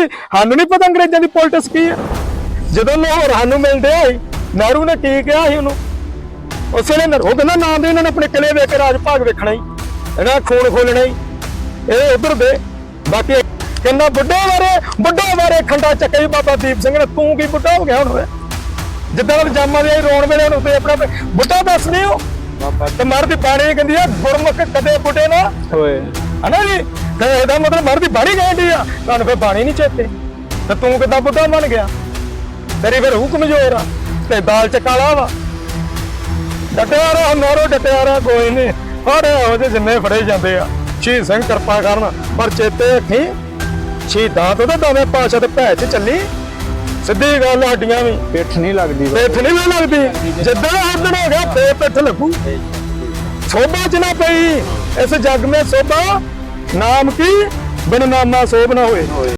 ਵੀ ਸਾਨੂੰ ਨਹੀਂ ਪਤਾ ਅੰਗਰੇਜ਼ਾਂ ਦੀ ਪੋਲਿਟਿਕਸ ਕੀ ਹੈ ਜਦੋਂ ਲਾਹੌਰ ਸਾਨੂੰ ਮਿਲਦੇ ਆਈ ਨਹਿਰੂ ਨੇ ਕੀ ਕਿਹਾ ਸੀ ਉਹਨੂੰ? ਉਸੇ ਨੇ ਉਹ ਕਹਿੰਦਾ ਨਾ ਦੇ ਇਹਨਾਂ ਨੇ ਆਪਣੇ ਕਿਲੇ ਦੇ ਕੇ ਰਾਜ ਭਾਗ ਵੇਖਣਾ ਹੀ ਇਹਨਾਂ ਖੂਨ ਖੋਲਣਾ ਹੀ। ਇਹ ਉਧਰ ਦੇ ਬਾਕੀ ਕਹਿੰਦਾ ਬੁੱਢੇ ਬਾਰੇ ਬੁੱਢੇ ਬਾਰੇ ਖੰਡਾ ਚੱਕੇ ਬਾਬਾ ਦੀਪ ਸਿੰਘ ਨੇ ਤੂੰ ਕੀ ਬੁੱਢਾ ਹੋ ਗਿਆ ਹੁਣ ਓਏ ਜਿੱਦਾਂ ਉਹ ਜਾਮਾਂ ਦੇ ਰੋਣ ਵੇਲੇ ਉਹਨੂੰ ਤੇ ਆਪਣਾ ਬੁੱਢਾ ਦੱਸ ਨਹੀਂ ਉਹ ਤੇ ਮਰਦੀ ਬਾਣੀ ਕਹਿੰਦੀ ਆ ਗੁਰਮੁਖ ਕਦੇ ਬੁੱਢੇ ਨਾ ਹੋਏ। ਹਨਾ ਜੀ? ਤੇ ਇਹਦਾ ਮਤਲਬ ਮਰਦੀ ਬਾਣੀ ਕਹਿੰਦੀ ਆ ਤੁਹਾਨੂੰ ਫਿਰ ਬਾਣੀ ਨਹੀਂ ਚੇਤੇ। ਤੇ ਤੂੰ ਕਿੱਦਾਂ ਬੁੱਢਾ ਬਣ ਗਿਆ? ਤੇਰੀ ਫਿਰ ਹੁਕਮ ਕਮਜ਼ੋਰ ਆ ਤੇ ਦਾਲ ਚ ਕਾਲਾ ਵਾ। ਡਟਿਆ ਰਹਾ ਨੋਰੋ ਡਟਿਆ ਰਹਾ ਕੋਈ ਨਹੀਂ ਹੋ ਜੇ ਜਿੰਨੇ ਫੜੇ ਜਾਂਦੇ ਆ ਸ਼ਹੀਦ ਸਿੰਘ ਕਿਰਪਾ ਕਰਨ ਪਰ ਚੇਤੇ ਰੱਖੀ ਸ਼ਹੀਦਾਂ ਤੋਂ ਤਾਂ ਦੋਵੇਂ ਪਾਸ਼ਾ ਤੇ ਭੈ ਚ ਚੱਲੀ। ਸਿੱਧੀ ਗੱਲ ਹੱਡੀਆਂ ਵੀ। ਪਿੱਠ ਨਹੀਂ ਲੱਗਦੀ। ਪਿੱਠ ਨਹੀਂ ਲੱਗਦੀ। ਜਿੱਦਾਂ ਹੱਦਣ ਹੋ ਗਿਆ ਫੇਰ ਪਿੱਠ ਲੱਗੂ। ਸੋਭਾ ਚ ਨਾ ਪਈ। ਇਸ ਜੱਗ ਮੇ ਸੋਭਾ ਨਾਮ ਕੀ? ਬਿਨ ਨਾਮਾ ਸੋਭ ਨਾ ਹੋਏ।